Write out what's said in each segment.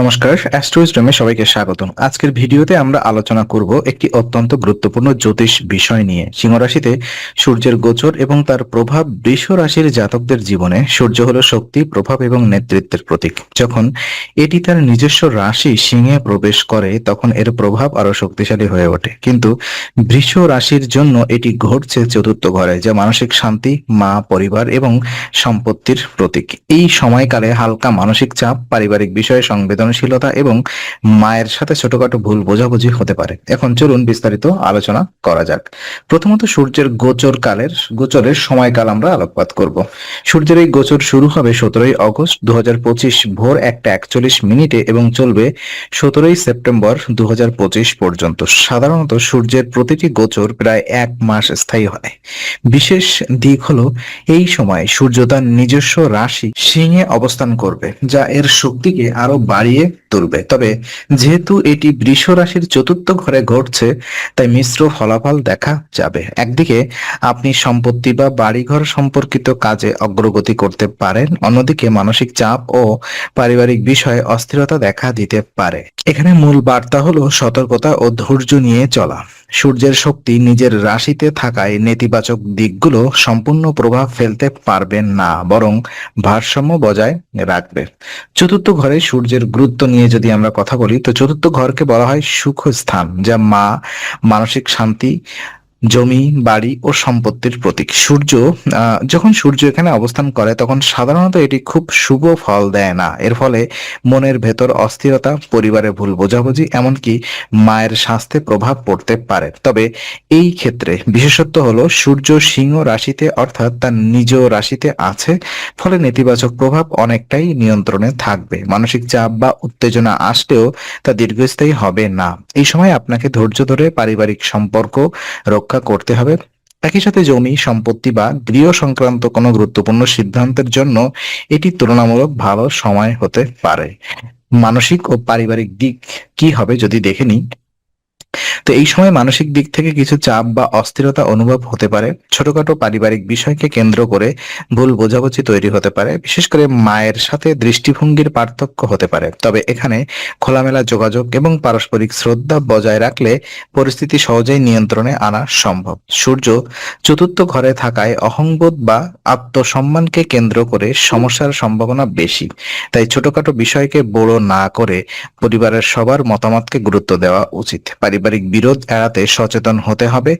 নমস্কার অ্যাস্ট্রোইজডমে সবাইকে স্বাগতম। আজকের ভিডিওতে আমরা আলোচনা করব একটি অত্যন্ত গুরুত্বপূর্ণ জ্যোতিষ বিষয় নিয়ে। সিংহ রাশিতে সূর্যের গোচর এবং তার প্রভাব বৃষ রাশির জাতকদের জীবনে। সূর্য হলো শক্তি, প্রভাব এবং নেতৃত্বের প্রতীক। যখন এটি তার নিজস্ব রাশি সিংহে প্রবেশ করে, তখন এর প্রভাব আরও শক্তিশালী হয়ে ওঠে। কিন্তু বৃষ রাশির জন্য এটি ঘটছে চতুর্থ ঘরে, যা মানসিক শান্তি, মা, পরিবার এবং সম্পত্তির প্রতীক। এই সময়কালে হালকা মানসিক চাপ, পারিবারিক বিষয়ে সংবেদনশীলতা এবং মায়ের সাথে ছোটখাটো ভুল বোঝাবুঝি হতে পারে। এখন চলুন বিস্তারিত আলোচনা করা যাক। প্রথমত সূর্যের গোচর কালের, গোচরের সময়কাল আমরা আলোকপাত করব। সূর্যের এই গোচর শুরু হবে সতেরোই অগস্ট দু ভোর একটা একচল্লিশ মিনিটে এবং চলবে সতেরোই সেপ্টেম্বর দু হাজার পঁচিশ পর্যন্ত। সাধারণত সূর্যের প্রতিটি গোচর প্রায় এক মাস স্থায়ী হয়। বিশেষ দিক হলো, এই সময় সূর্য তার নিজস্ব রাশি সিংহে অবস্থান করবে, যা এর শক্তিকে আরও বাড়িয়ে Алі তুলবে। তবে যেহেতু এটি বৃষ রাশির চতুর্থ ঘরে ঘটছে, তাই মিশ্র ফলাফল দেখা যাবে। একদিকে আপনি সম্পত্তি বা বাড়িঘর সম্পর্কিত কাজে অগ্রগতি করতে পারেন, অন্যদিকে মানসিক চাপ ও পারিবারিক বিষয়ে অস্থিরতা দেখা দিতে পারে। এখানে মূল বার্তা হলো সতর্কতা ও ধৈর্য নিয়ে চলা। সূর্যের শক্তি নিজের রাশিতে থাকায় নেতিবাচক দিকগুলো সম্পূর্ণ প্রভাব ফেলতে পারবেন না, বরং ভারসাম্য বজায় রাখবে। চতুর্থ ঘরে সূর্যের গুরুত্ব নিয়ে যদি আমরা কথা বলি, তো চতুর্থ ঘরকে বলা হয় সুখ স্থান যা মা মানসিক শান্তি জমি, বাড়ি ও সম্পত্তির প্রতীক। সূর্য যখন সূর্য এখানে অবস্থান করে, তখন সাধারণত এটি খুব শুভ ফল দেয় না। এর ফলে মনের ভেতর অস্থিরতা, পরিবারে ভুল বোঝাবুঝি, এমনকি মায়ের স্বাস্থ্যে প্রভাব পড়তে পারে। তবে এই ক্ষেত্রে বিশেষত্ব হলো, সূর্য সিংহ রাশিতে, অর্থাৎ তার নিজ রাশিতে আছে, ফলে নেতিবাচক প্রভাব অনেকটাই নিয়ন্ত্রণে থাকবে। মানসিক চাপ বা উত্তেজনা আসলেও তা দীর্ঘস্থায়ী হবে না। এই সময় আপনাকে ধৈর্য ধরে পারিবারিক সম্পর্ক রক্ষা করতে হবে। একই সাথে জমি, সম্পত্তি বা গৃহ সংক্রান্ত কোনো গুরুত্বপূর্ণ সিদ্ধান্তের জন্য এটি তুলনামূলক ভালো সময় হতে পারে। মানসিক ও পারিবারিক দিক কি হবে যদি দেখে নিই? তো এই সময় মানসিক দিক থেকে কিছু চাপ বা অস্থিরতা অনুভব হতে পারে। ছোটখাটো পারিবারিক বিষয়কে কেন্দ্র করে ভুল বোঝাবুঝি তৈরি হতে পারে। বিশেষ করে মায়ের সাথে দৃষ্টিভঙ্গির পার্থক্য হতে পারে। তবে এখানে খোলামেলা যোগাযোগ এবং পারস্পরিক শ্রদ্ধা বজায় রাখলে পরিস্থিতি সহজেই নিয়ন্ত্রণে আনা সম্ভব। সূর্য চতুর্থ ঘরে থাকায় অহংবোধ বা আত্মসম্মানকে কেন্দ্র করে সমস্যার সম্ভাবনা বেশি। তাই ছোটখাটো বিষয়কে বড় না করে পরিবারের সবার মতামতকে গুরুত্ব দেওয়া উচিত। পারিবারিক বিরোধ এড়াতে সচেতন হতে হবে,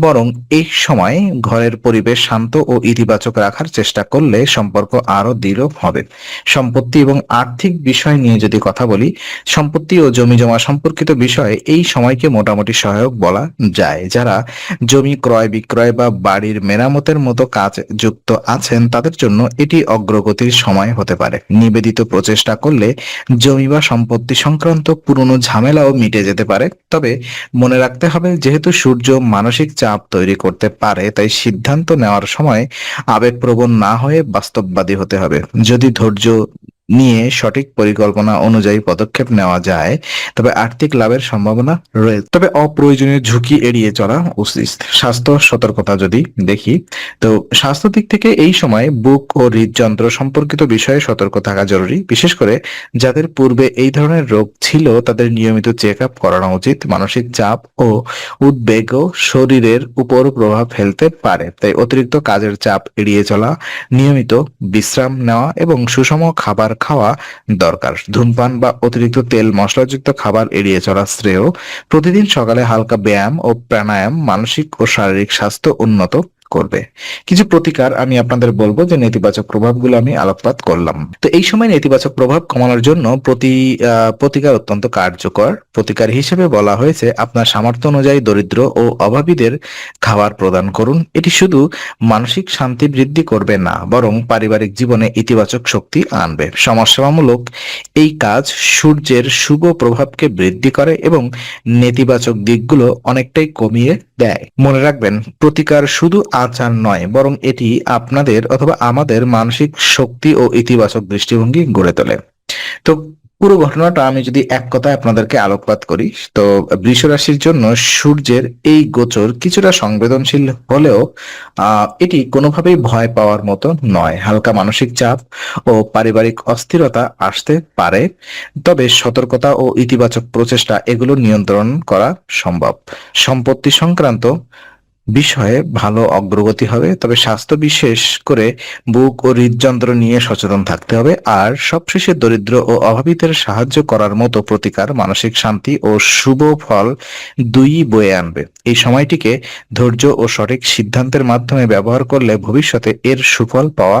বরং এই সময় ঘরের পরিবেশ শান্ত ও ইতিবাচক রাখার চেষ্টা করলে সম্পর্ক আরও দৃঢ় হবে। সম্পত্তি এবং আর্থিক বিষয় নিয়ে যদি কথা বলি, সম্পত্তি ও জমি জমা সম্পর্কিত বিষয়ে এই সময়কে মোটামুটি সহায়ক বলা যায়। যারা জমি ক্রয়, বিক্রয় বা বাড়ির মেরামতের মতো কাজ যুক্ত আছেন, তাদের জন্য এটি অগ্রগতির সময় হতে পারে। নিবেদিত প্রচেষ্টা করলে জমি বা সম্পত্তি সংক্রান্ত পুরনো ঝামেলাও মিটে যেতে পারে। তবে মনে রাখতে হবে, যেহেতু সূর্য মানসিক চাপ তৈরি করতে পারে, তাই সিদ্ধান্ত নেওয়ার সময় আবেগপ্রবণ না হয়ে বাস্তববাদী হতে হবে। যদি ধৈর্য নিয়ে সঠিক পরিকল্পনা অনুযায়ী পদক্ষেপ নেওয়া যায়, তবে আর্থিক লাভের সম্ভাবনা রয়েছে তবে অপ্রয়োজনীয় ঝুঁকি এড়িয়ে চলা উচিত। স্বাস্থ্য সতর্কতা যদি দেখি, তো স্বাস্থ্য দিক থেকে এই সময় বুক ও হৃদযন্ত্র সম্পর্কিত বিষয়ে সতর্ক থাকা জরুরি। বিশেষ করে যাদের পূর্বে এই ধরনের রোগ ছিল, তাদের নিয়মিত চেক আপ করানো উচিত। মানসিক চাপ ও উদ্বেগও শরীরের উপর প্রভাব ফেলতে পারে। তাই অতিরিক্ত কাজের চাপ এড়িয়ে চলা, নিয়মিত বিশ্রাম নেওয়া এবং সুষম খাবার খাওয়া দরকার। ধূমপান বা অতিরিক্ত তেল, মশলাযুক্ত খাবার এড়িয়ে চলা শ্রেয়। প্রতিদিন সকালে হালকা ব্যায়াম ও প্রাণায়াম মানসিক ও শারীরিক স্বাস্থ্য উন্নত করবে। কিছু প্রতিকার আমি আপনাদের বলব যে নেতিবাচক প্রভাবগুলো আমি আলোকপাত করলাম। তো এই সময় নেতিবাচক প্রভাব কমানোর জন্য প্রতি প্রতিকার অত্যন্ত কার্যকর। প্রতিকার হিসেবে বলা হয়েছে, আপনার সামর্থ্য অনুযায়ী দরিদ্র ও অভাবীদের খাবার প্রদান করুন। এটি শুধু মানসিক শান্তি বৃদ্ধি করবে না, বরং পারিবারিক জীবনে ইতিবাচক শক্তি আনবে। সমাজসেবামূলক এই কাজ সূর্যের শুভ প্রভাবকে বৃদ্ধি করে এবং নেতিবাচক দিকগুলো অনেকটাই কমিয়ে দেয়। মনে রাখবেন, প্রতিকার শুধু আচার নয়, বরং এটি আপনাদের অথবা আমাদের মানসিক শক্তি ও ইতিবাচক দৃষ্টিভঙ্গি গড়ে তোলে। তো পুরো ঘটনাটা আমি যদি এক কথায় আপনাদেরকে আলোকপাত করি, তো বৃষ রাশির জন্য সূর্যের এই গোচর কিছুটা সংবেদনশীল হলেও এটি কোনোভাবেই ভয় পাওয়ার মতো নয়। হালকা মানসিক চাপ ও পারিবারিক অস্থিরতা আসতে পারে, তবে সতর্কতা ও ইতিবাচক প্রচেষ্টা এগুলো নিয়ন্ত্রণ করা সম্ভব। সম্পত্তি সংক্রান্ত বিষয়ে ভালো অগ্রগতি হবে, তবে স্বাস্থ্য বিশেষ করে বুক ও হৃদযন্ত্র নিয়ে সচেতন থাকতে হবে। আর সবশেষে দরিদ্র ও অভাবিতের সাহায্য করার মতো প্রতিকার, মানসিক শান্তি ও শুভ ফল দুই বয়ে আনবে। এই সময়টিকে ধৈর্য ও সঠিক সিদ্ধান্তের মাধ্যমে ব্যবহার করলে ভবিষ্যতে এর সুফল পাওয়া